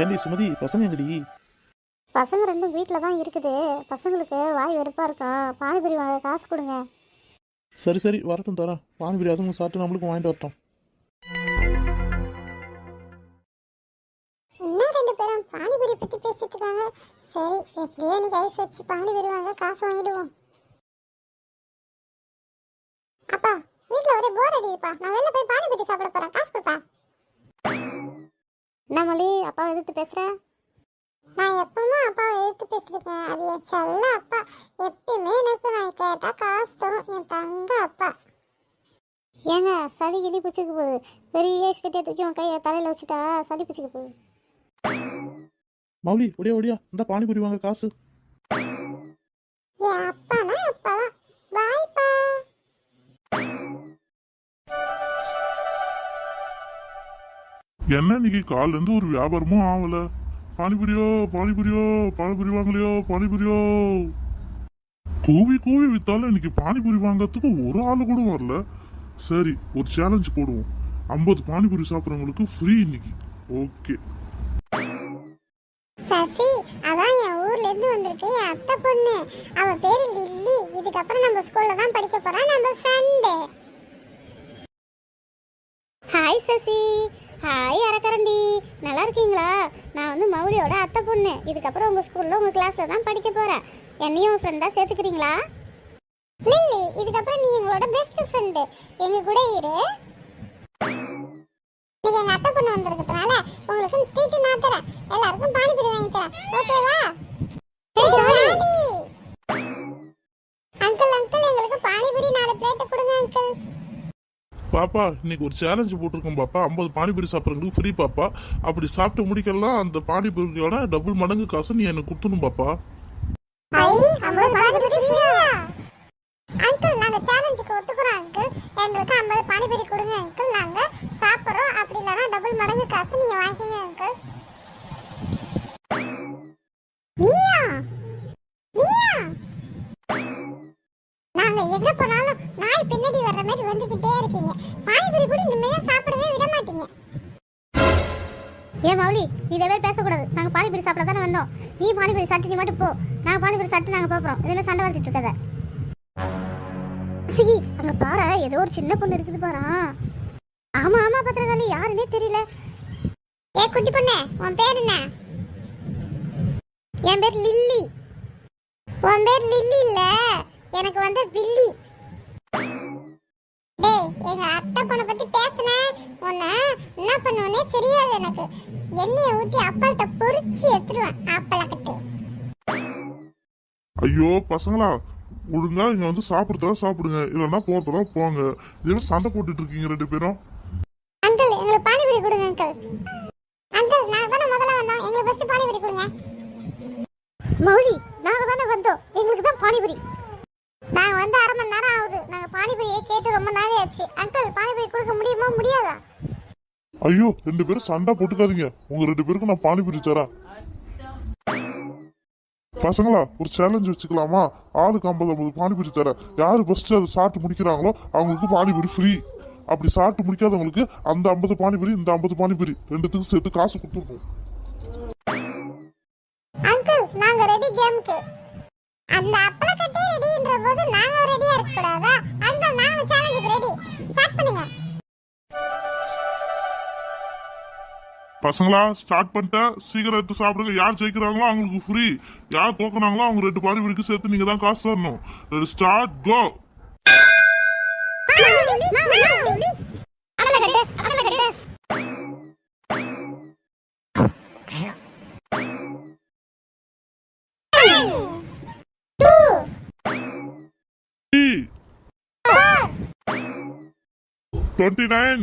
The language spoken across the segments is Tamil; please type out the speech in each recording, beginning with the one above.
ஏண்டி சுமதி பசங்க எங்கடி? பசங்க ரெண்டும் வீட்டில் தான் இருக்குது. பசங்களுக்கு வாய் வெறுப்பாக இருக்கும் பானிபூரி வாங்க காசு கொடுங்க. சரி சரி வரட்டும் தரேன் பானிபூரி அதுவும் சாப்பிட்டு நம்மளுக்கும் வாங்கிட்டு வரட்டும். இன்னும் ரெண்டு பேரும் பானிபூரி பற்றி பேசிட்டு இருக்காங்க. சரி எப்படியோ இன்னைக்கு ஐஸ் வச்சு பானிபூரி வாங்க காசு வாங்கிடுவோம். அப்பா வீட்டில் ஒரே போர் அடிக்குதுப்பா. நான் வெளில போய் பானிபூரி சாப்பிட போகிறேன் காசு கொடுப்பா என்ன மொழி அப்பா எதிர்த்து பேசுகிறேன் நான் எப்பவுமே அப்பாவை எதிர்த்து பேசிருக்கேன் அது என் செல்ல அப்பா. எப்பயுமே எனக்கு நான் கேட்டா காசு தரும். என் தங்க அப்பா. ஏங்க சளி கிளி பிடிச்சிக்க போகுது. பெரிய ஐஸ் கட்டியை தூக்கி உன் கையை தலையில் வச்சுட்டா சளி பிடிச்சிக்க போகுது. மௌலி ஒடியா ஒடியா. இந்த பானிபூரி வாங்க காசு. என்ன இன்னைக்கு காலிலேருந்து ஒரு வியாபாரமும் ஆகல. பானிபுரியோ பானிபுரியோ பானிபுரி வாங்கலையோ பானிபுரியோ. கூவி கூவி வித்தாலும் இன்னைக்கு பானிபூரி வாங்கறதுக்கு ஒரு ஆள் கூட வரல. சரி ஒரு சேலஞ்ச் போடுவோம். ஐம்பது பானிபூரி சாப்பிட்றவங்களுக்கு ஃப்ரீ இன்னைக்கு. ஓகே சசி அதான் என் ஊர்ல இருந்து வந்திருக்கு என் அத்தை பொண்ணு. அவ பேரு லில்லி. இதுக்கப்புறம் நம்ம ஸ்கூல்ல தான் படிக்க போறா நம்ம ஃப்ரெண்டு ஹாய் சசி. ஹாய் அரக்கரண்டி நல்லா இருக்கீங்களா? நான் வந்து மௌலியோட அத்தை பொண்ணு. இதுக்கப்புறம் உங்க ஸ்கூல்ல உங்க கிளாஸ்ல தான் படிக்க போறேன். என்னையும் ஃப்ரெண்டா சேர்த்துக்கிறீங்களா? லில்லி இதுக்கப்புறம் நீ எங்களோட பெஸ்ட் ஃப்ரெண்டு எங்க கூட இரு. நீங்க எங்க அத்தை பொண்ணு வந்திருக்கிறதுனால உங்களுக்கு ட்ரீட் நான் தரேன். எல்லாருக்கும் பானிபூரி வாங்கி தரேன். ஓகேவா அங்கிள் அங்கிள் எங்களுக்கு பானிபூரி நாலு பிளேட் கொடுங்க அங்கிள் பாப்பா இன்னைக்கு ஒரு சேலஞ்சு போட்டிருக்கோம் பாப்பா. ஐம்பது பானிபூரி சாப்பிட்றவங்களுக்கு ஃப்ரீ பாப்பா. அப்படி சாப்பிட்டு முடிக்கலாம் அந்த பானிபூரியோட டபுள் மடங்கு காசு நீ எனக்கு கொடுத்துணும் பாப்பா ஐ ஐம்பது பானிபூரி ஃப்ரீயா அங்கிள் நாங்க சேலஞ்சுக்கு ஒத்துக்குறோம் அங்கிள் எங்களுக்கு ஐம்பது பானிபூரி கொடுங்க அங்கிள் நாங்க சாப்பிட்றோம் அப்படி இல்லைன்னா டபுள் மடங்கு காசு நீங்க வாங்கிக்கோங்க அங்கிள் நீயா நீயா நாங்க எங்க போனாலும் நாய் பின்னாடி வந்துகிட்டே இருக்கீங்க. பானிபூரி கூட நிம்மதியா சாப்பிடவே விட மாட்டீங்க ஏன் மௌலி நீ இதே மாதிரி பேசக்கூடாது. நாங்கள் பானிபூரி சாப்பிட தானே வந்தோம். நீ பானிபூரி சாப்பிட்டு நீ மட்டும் போ. நான் பானிபூரி சாப்பிட்டு நாங்கள் பார்ப்போம் இதே மாதிரி சண்டை வளர்த்துட்டு இருக்காத. சிகி அங்கே பாரு ஏதோ ஒரு சின்ன பொண்ணு இருக்குது பாரா. ஆமா ஆமா பத்திரகாளி யாருன்னே தெரியல. ஏ குட்டி பொண்ணு உன் பேர் என்ன? என் பேர் லில்லி. உன் பேர் லில்லி இல்ல எனக்கு வந்து வில்லி. எங்க அத்தை பொண்ணை பத்தி பேசுன உன்னை என்ன பண்ணுவனே தெரியாது எனக்கு. எண்ணெயை ஊத்தி அப்பளத்தை பொரிச்சு எடுத்துருவேன் அப்பளக்கட்டு ஐயோ பசங்களா ஒழுங்கா இங்க வந்து சாப்பிடுறதா சாப்பிடுங்க இல்லைன்னா போறதா போங்க. இதே சண்டை போட்டுட்டு இருக்கீங்க ரெண்டு பேரும். அங்கிள் எங்களுக்கு பானிபூரி கொடுங்க அங்கிள். அங்கிள் நாங்க தானே முதல்ல வந்தோம். எங்களுக்கு ஃபர்ஸ்ட் பானிபூரி கொடுங்க. மௌலி நாங்க தானே வந்தோம். எங்களுக்கு தான் பானிபூரி. நாங்க வந்து அரை மணி நேரம் ஆகுது. நாங்க பானிபூரியை கேட்டு ரொம்ப நாளே ஆச்சு. அங்கிள் பானிபூரி கொடுக்க முடியுமா? முடியாதா? ஐயோ ரெண்டு பேரும் சண்டை போட்டுக்காதீங்க. உங்க ரெண்டு பேருக்கும் நான் பானிபூரி தரேன். பசங்களா ஒரு சேலஞ்ச் வச்சுக்கலாமா? ஆளுக்கு ஐம்பது ஐம்பது பானிபூரி தரேன். யாரு ஃபர்ஸ்ட் அதை சாப்பிட்டு முடிக்கிறாங்களோ அவங்களுக்கு பானிபூரி ஃப்ரீ அப்படி சாப்பிட்டு முடிக்காதவங்களுக்கு அந்த ஐம்பது பானிபூரி இந்த ஐம்பது பானிபூரி ரெண்டுத்துக்கும் சேர்த்து காசு கொடுத்துருக்கோம் அங்கிள் நாங்க ரெடி கேமுக்கு பசங்களா ஸ்டார்ட் பண்ணிட்டேன் சீக்கிரம் எடுத்து சாப்பிடுங்க. யார் ஜெயிக்கிறாங்களோ அவங்களுக்கு ஃப்ரீ யார் தோக்குறாங்களோ அவங்க ரெண்டு பானிபூரிக்கு சேர்த்து நீங்க தான் காசு தரணும். ஸ்டார்ட் கோ டுவெண்ட்டி நைன்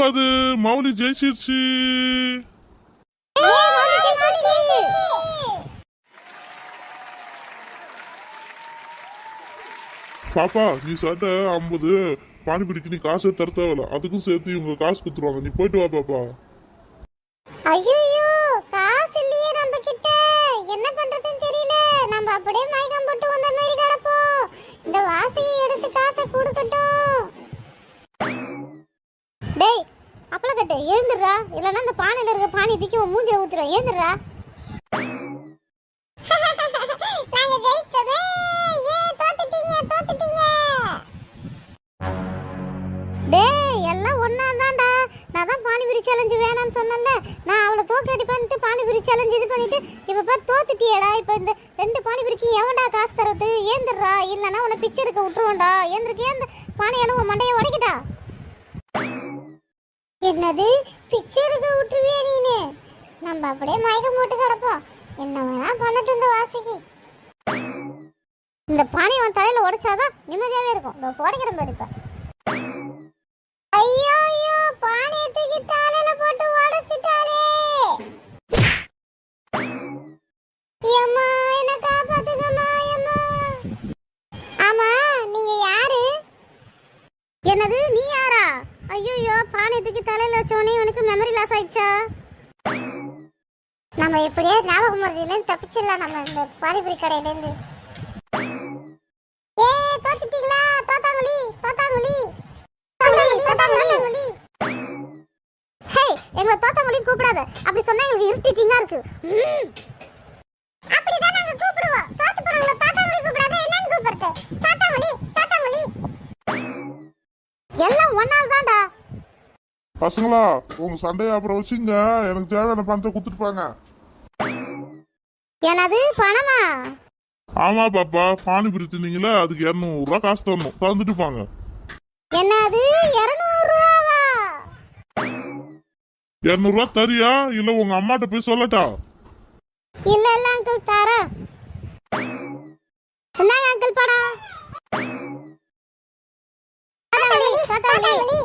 ஐம்பது மௌலி ஜெயிச்சிருச்சு. மௌலி ஜெயிச்சிருச்சு. பாப்பா நீ சட்ட ஐம்பது பானிபூரிக்கு நீ காசை தர தேவையில்ல அதுக்கும் சேர்த்து இவங்க காசு கொடுத்துருவாங்க நீ போயிட்டு வா பாப்பா ஐயையோ, காசு இல்லையே நம்ம கிட்ட என்ன பண்றதுன்னு தெரியல நம்ம அப்படியே மயக்கம் போட்டு வந்த மாதிரி கிடப்போம் இந்த வாசியை எடுத்து காசை கொடுக்கட்டும் டேய் அப்பளம் கட்டு எழுந்துடுறா இல்லைன்னா இந்த பானையில இருக்க பானி தூக்கி உன் மூஞ்சில ஊத்துறோம். ஏந்துடுறா. நாங்க ஜெயிச்சோமே தோத்துட்டீங்க தோத்துட்டீங்க. டேய் எல்லாம் ஒண்ணா தான்டா நான் தான் பானிபூரி சேலஞ்சு வேணாம்னு சொன்னேன்ல. நான் அவளை தோக்கடி பண்ணிட்டு பானிபூரி சேலஞ்சு இது பண்ணிட்டு இப்போ பார் தோத்துட்டியடா. இப்போ இந்த ரெண்டு பானிபூரிக்கு எவன்டா காசு தரது ஏந்துடுறா. இல்லைன்னா உன்னை பிச்சை எடுக்க விட்டுருவோம்டா. ஏந்திருக்கு ஏந்த பானையால உன் மண்டையை உடைக்கிட்டா என்னது? பிச்சை எடுக்க விட்டுருவியா நீனு? நம்ம அப்படியே மயக்கம் போட்டு கிடப்போம். என்ன வேணா பண்ணட்டும் இந்த வாசிக்கு. இந்த பானையை உன் தலையில உடைச்சாதான் நிம்மதியாவே இருக்கும். இந்த உடைக்கிற பாரு இப்போ. மெமரி நம்ம எப்படியோ ஞாபகம் மருதியிலேருந்து தப்பிச்சிடலாம் நம்ம இந்த பானிபூரி கடையிலேருந்து ஏ தோத்துட்டீங்களா? தோத்தாங்குழி தோத்தாங்குழி. தோத்தாங்குழி ஹே எங்களை தோத்தாங்குழி கூப்பிடாத. அப்படி சொன்னா எங்களுக்கு இருக்கு. அப்படிதான் நாங்க கூப்பிடுவோம். தோத்து தோத்தாங்குழி கூப்பிடாத. என்னன்னு கூப்பிடுறது? பசங்களா உங்க சண்டையை அப்புறம் வச்சுங்க. எனக்கு தேவையான பணத்தை கொடுத்துருப்பாங்க எனது பணமா? ஆமா பாப்பா பானிபூரி தின்னீங்களே அதுக்கு இரநூறுவா காசு தரணும். தந்துட்டு போங்க. என்னது இருநூறு ரூபாவா இரநூறுவா தரியா? இல்ல உங்க அம்மாட்ட போய் சொல்லட்டா? இல்ல இல்ல அங்கிள் தரேன். அங்கிள் தாத்தாவளி.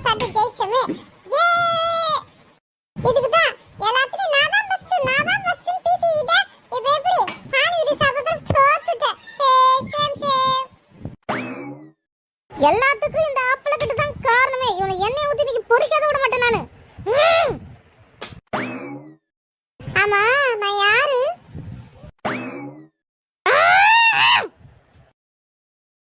மார்க் சாப்பிட்டு ஜெயிச்சோமே. ஏ! இதுக்கு தான் எல்லாத்துலயும் நான் தான் எல்லாத்துக்கும் இந்த